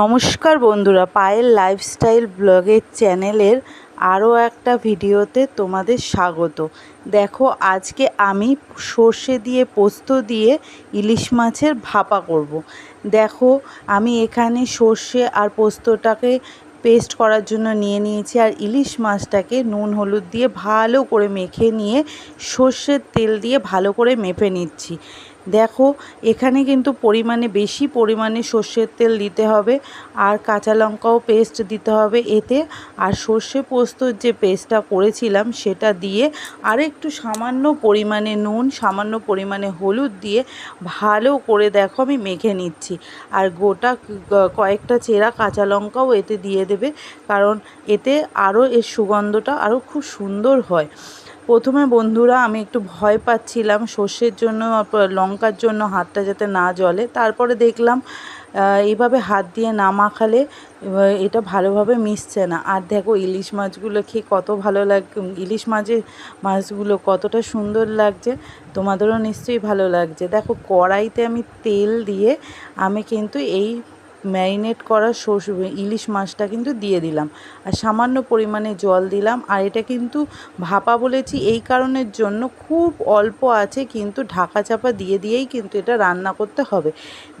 নমস্কার বন্ধুরা, পায়েল লাইফস্টাইল ব্লগের চ্যানেলের আরও একটা ভিডিওতে তোমাদের স্বাগত দেখো, আজকে আমি সর্ষে দিয়ে পোস্ত দিয়ে ইলিশ মাছের ভাপা করব। দেখো, আমি এখানে সর্ষে আর পোস্তটাকে পেস্ট করার জন্য নিয়ে নিয়েছি আর ইলিশ মাছটাকে নুন, হলুদ দিয়ে ভালো করে মেখে নিয়ে সর্ষের তেল দিয়ে ভালো করে মেপে নিচ্ছি দেখো, এখানে কিন্তু পরিমাণে বেশি পরিমাণে সর্ষের তেল দিতে হবে আর কাঁচা লঙ্কাও পেস্ট দিতে হবে এতে। আর সর্ষে পোস্তর যে পেস্টটা করেছিলাম সেটা দিয়ে আর একটু সামান্য পরিমাণে নুন, সামান্য পরিমাণে হলুদ দিয়ে ভালো করে দেখো আমি মেখে নিচ্ছি। আর গোটা কয়েকটা চেরা কাঁচা লঙ্কাও এতে দিয়ে দেবে, কারণ এতে আরও এর সুগন্ধটা আরও খুব সুন্দর হয়। প্রথমে বন্ধুরা আমি একটু ভয় পাচ্ছিলাম সর্ষের জন্য লঙ্কার জন্য হাতটা যাতে না জ্বলে। তারপরে দেখলাম এইভাবে হাত দিয়ে না মাখালে এটা ভালোভাবে মিশছে না। আর দেখো, ইলিশ মাছগুলো খেয়ে কত ভালো লাগ, ইলিশ মাছের মাছগুলো কতটা সুন্দর লাগছে, তোমাদেরও নিশ্চয়ই ভালো লাগছে। দেখো, কড়াইতে আমি তেল দিয়ে আমি কিন্তু এই ম্যারিনেট করা সর্ষ, ইলিশ মাছটা কিন্তু দিয়ে দিলাম। আর সামান্য পরিমাণে জল দিলাম। আর এটা কিন্তু ভাপা বলেছি, এই কারণের জন্য খুব অল্প আছে, কিন্তু ঢাকা চাপা দিয়ে দিয়েই কিন্তু এটা রান্না করতে হবে।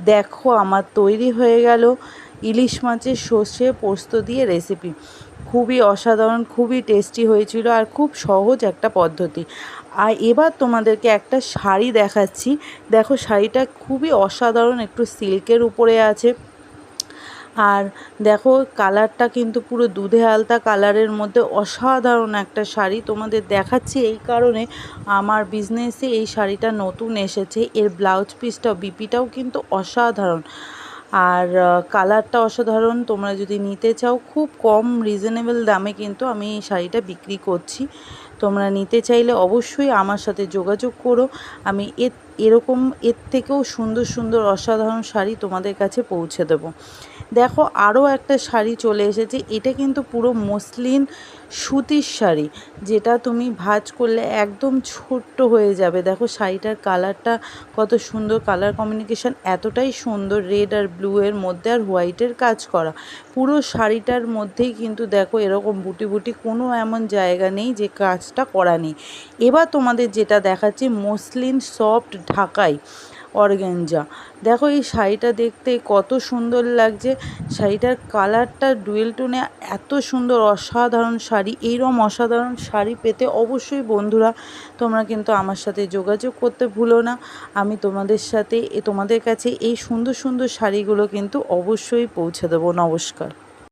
দেখো, আমার তৈরি হয়ে গেল ইলিশ মাছের সর্ষে পোস্ত দিয়ে রেসিপি খুবই অসাধারণ, খুবই টেস্টি হয়েছিল আর খুব সহজ একটা পদ্ধতি। আর এবার তোমাদেরকে একটা শাড়ি দেখাচ্ছি। দেখো, শাড়িটা খুবই অসাধারণ, একটু সিল্কের উপরে আছে। আর দেখো কালারটা কিন্তু পুরো দুধে আলতা কালারের মধ্যে অসাধারণ একটা শাড়ি তোমাদের দেখাচ্ছি। এই কারণে আমার বিজনেসে এই শাড়িটা নতুন এসেছে। এর ব্লাউজ পিসটাও বিপিটাও কিন্তু অসাধারণ। আর কালারটা অসাধারণ। তোমরা যদি নিতে চাও, খুব কম রিজনেবল দামে কিন্তু আমি এই শাড়িটা বিক্রি করছি। তোমরা নিতে চাইলে অবশ্যই আমার সাথে যোগাযোগ করো। আমি এর, এরকম, এর থেকেও সুন্দর সুন্দর, অসাধারণ শাড়ি তোমাদের কাছে পৌঁছে দেবো। দেখো আরও একটা শাড়ি চলে এসেছে। এটা কিন্তু পুরো মসলিন সুতির শাড়ি, যেটা তুমি ভাজ করলে একদম ছোট্ট হয়ে যাবে। দেখো শাড়িটার কালারটা কত সুন্দর, কালার কমিউনিকেশান এতটাই সুন্দর, রেড আর ব্লু এর মধ্যে আর হোয়াইটের কাজ করা। পুরো শাড়িটার মধ্যেই কিন্তু দেখো এরকম বুটি বুটি কোনো এমন জায়গা নেই যে কাজটা করা নেই। এবার তোমাদের যেটা দেখাচ্ছি মসলিন সফট ঢাকাই। অর্গ্যাঞ্জা দেখো এই শাড়িটা দেখতে কত সুন্দর লাগছে। শাড়িটার কালারটা ডুয়েল টোনে এত সুন্দর, অসাধারণ শাড়ি। এইরকম অসাধারণ শাড়ি পেতে অবশ্যই বন্ধুরা, তোমরা কিন্তু আমার সাথে যোগাযোগ করতে ভুলো না। আমি তোমাদের সাথে তোমাদের কাছে এই সুন্দর সুন্দর শাড়িগুলো কিন্তু অবশ্যই পৌঁছে দেবো। নমস্কার।